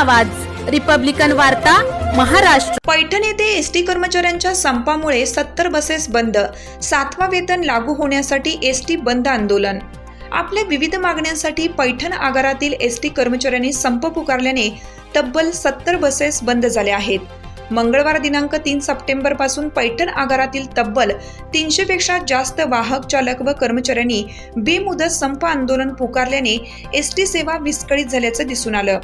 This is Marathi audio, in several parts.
आवाज. रिपब्लिकन वार्ता महाराष्ट्र. पैठण येथे एस टी कर्मचाऱ्यांच्या संपामुळे सत्तर बसेस बंद. सातवा वेतन लागू होण्यासाठी एस टी बंद आंदोलन. आपल्या विविध मागण्यांसाठी पैठण आगारातील एस टी कर्मचाऱ्यांनी संप पुकारल्याने तब्बल सत्तर बसेस बंद झाल्या आहेत. मंगळवार दिनांक तीन सप्टेंबरपासून पैठण आगारातील तब्बल तीनशे पेक्षा जास्त वाहक चालक व कर्मचाऱ्यांनी बेमुदत संप आंदोलन पुकारल्याने एस टी सेवा विस्कळीत झाल्याचं दिसून आलं.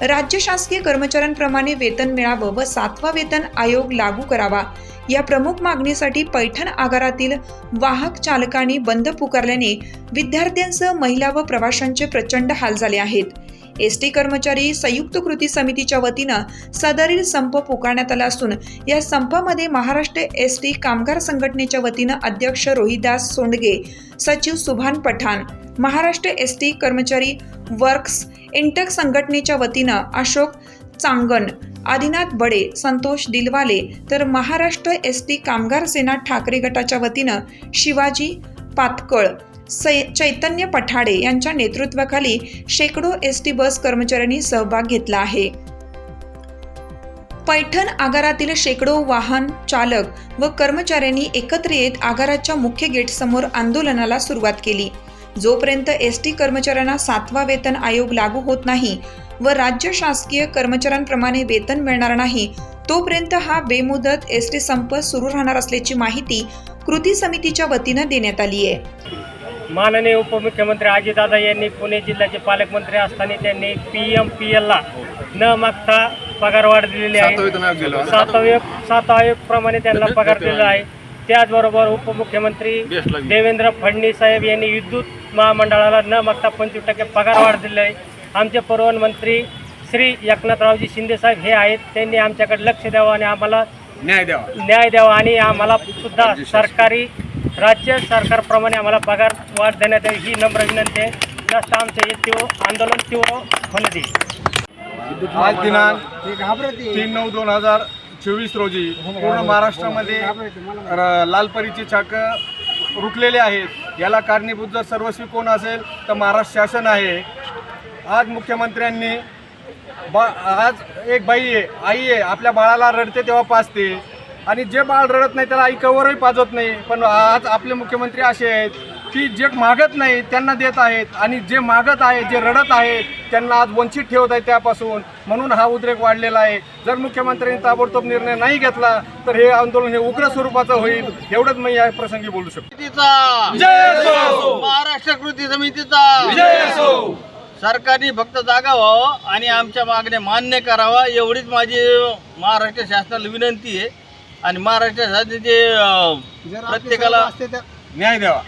राज्य शासकीय कर्मचाऱ्यांप्रमाणे वेतन मिळावं व सातवा वेतन आयोग लागू करावा. या प्रमुख मागणीसाठी पैठण आगारातील वाहक चालकांनी बंद पुकारल्याने विद्यार्थ्यांसह महिला व प्रवाशांचे प्रचंड हाल झाले आहेत. एस टी कर्मचारी संयुक्त कृती समितीच्या वतीनं सदरील संप पुकारण्यात आला असून या संपामध्ये महाराष्ट्र एस टी कामगार संघटनेच्या वतीनं अध्यक्ष रोहिदास सोंडगे सचिव सुभान पठाण महाराष्ट्र एस टी कर्मचारी वर्क्स इंटक संघटनेच्या वतीनं अशोक चांगण आदिनाथ बडे संतोष दिलवाले तर महाराष्ट्र एस टी कामगार सेना ठाकरे गटाच्या वतीनं शिवाजी पातकळ सै चैतन्य पठाडे यांच्या नेतृत्वाखाली शेकडो एस टी बस कर्मचाऱ्यांनी सहभाग घेतला आहे. पैठण आगारातील शेकडो वाहन चालक व कर्मचाऱ्यांनी एकत्र येत आगाराच्या मुख्य गेटसमोर आंदोलनाला सुरुवात केली. जोपर्यंत एस टी कर्मचाऱ्यांना सातवा वेतन आयोग लागू होत नाही व राज्य शासकीय कर्मचाऱ्यांप्रमाणे वेतन मिळणार नाही तोपर्यंत हा बेमुदत एस टी संप सुरू राहणार असल्याची माहिती कृती समितीच्या वतीनं देण्यात आली आहे. माननीय उपमुख्यमंत्री अजितदादा यांनी पुणे जिल्ह्याचे पालकमंत्री असताना त्यांनी पी एम पी एलला न मागता पगारवाढ दिलेली आहे सातव्य सात आयोगप्रमाणे त्यांना पगार दिलेला आहे. त्याचबरोबर उपमुख्यमंत्री देवेंद्र फडणवीस साहेब यांनी विद्युत महामंडळाला न मागता पंचवीस टक्के पगारवाढ दिली आहे. आमचे परिवहन मंत्री श्री एकनाथरावजी शिंदे साहेब हे आहेत. त्यांनी आमच्याकडे लक्ष द्यावं आणि आम्हाला न्याय द्यावा. न्याय द्यावा आणि आम्हाला सुद्धा सरकारी राज्य सरकारप्रमाणे आम्हाला पगार वाढ देण्यात यावी. ही नम्र विनंती आहे. जास्त आमचे हे तीव्र आंदोलन तीव्र होण्यात येईल आज दिनांक तीन नऊ दोन हजार चोवीस रोजी पूर्ण महाराष्ट्रामध्ये लालपरीची चाक रुटलेले आहेत. याला कारणीभूत जर सर्वस्वी कोण असेल तर महाराष्ट्र शासन आहे. आज मुख्यमंत्र्यांनी बा आज एक बाई आहे आई आहे आपल्या बाळाला रडते तेव्हा पाजते. आणि जे बाळ रडत नाही त्याला आई कवरही पाजत नाही. पण आज आपले मुख्यमंत्री असे आहेत की जे मागत नाही त्यांना देत आहेत आणि जे मागत आहे जे रडत आहेत त्यांना आज वंचित ठेवत आहे त्यापासून. म्हणून हा उद्रेक वाढलेला आहे. जर मुख्यमंत्र्यांनी ताबडतोब निर्णय नाही घेतला तर हे आंदोलन हे उग्र स्वरूपाचं होईल एवढंच मी या प्रसंगी बोलू शकतो. महाराष्ट्र कृती समितीचा. सरकारने फक्त जागा व्हावं आणि आमच्या मागण्या मान्य करावा एवढीच माझी महाराष्ट्र शासनाला विनंती आहे. आणि महाराष्ट्र शासनाचे प्रत्येकाला न्याय द्यावा.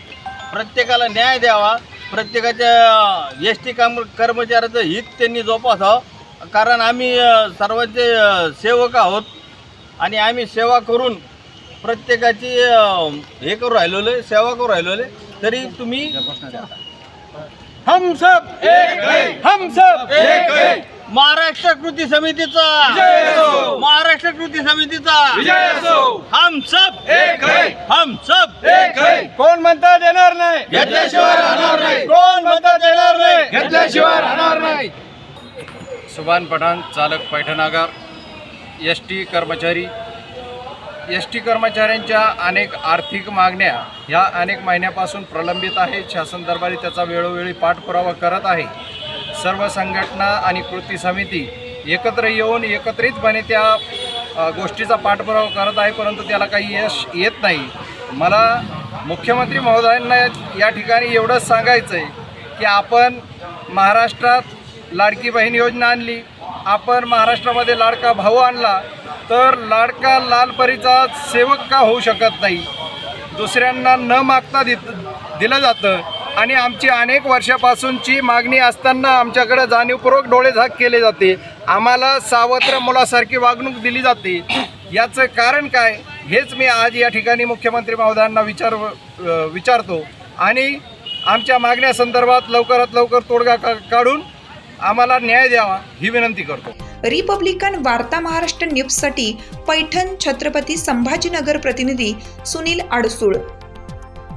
प्रत्येकाला न्याय द्यावा. प्रत्येकाच्या एस टी काम कर्मचाऱ्याचं हित त्यांनी जोपासावं. कारण आम्ही सर्वांचे सेवक आहोत आणि आम्ही सेवा करून प्रत्येकाची हे करू राहिलेलो आहे सेवा करू राहिलेलो आहे. तरी तुम्ही हम सब एक हम सब एक महाराष्ट्र कृती समितीचा. महाराष्ट्र कृती समितीचा. हम सब एक है. हम सब कोण म्हणता देणार नाही? घेतल्याशिवाय राहणार नाही. कोण म्हणता देणार नाही? घेतल्याशिवाय राहणार नाही. सुभान पठाण चालक पैठणागार एस टी कर्मचारी. एस टी कर्मचाऱ्यांच्या अनेक आर्थिक मागण्या ह्या अनेक महिन्यापासून प्रलंबित आहेत. शासन दरबारी त्याचा वेळोवेळी पाठपुरावा करत आहे. सर्व संघटना आणि कृती समिती एकत्र येऊन एकत्रितपणे त्या गोष्टीचा पाठपुरावा करत आहे परंतु त्याला काही यश येत नाही. मला मुख्यमंत्री महोदयांना या ठिकाणी एवढंच सांगायचं आहे की आपण महाराष्ट्रात लाडकी बहीण योजना आणली आपण महाराष्ट्रामध्ये लाडका भाऊ आणला तर लाडका लालपरीचा सेवक का होऊ शकत नाही? दुसऱ्यांना न मागता दित दिलं जातं. आणि आमची अनेक वर्षापासूनची मागणी असताना आमच्याकडे जाणीवपूर्वक डोळेझाक केले जाते. आम्हाला सावत्र मुलासारखी वागणूक दिली जाते. याचं कारण काय? हेच मी आज या ठिकाणी मुख्यमंत्री महोदयांना विचार विचारतो. आणि आमच्या मागण्यासंदर्भात लवकरात लवकर तोडगा का काढून आम्हाला न्याय द्यावा ही विनंती करतो. रिपब्लिकन वार्ता महाराष्ट्र न्यूजसाठी पैठण छत्रपती संभाजीनगर प्रतिनिधी सुनील आडसूळ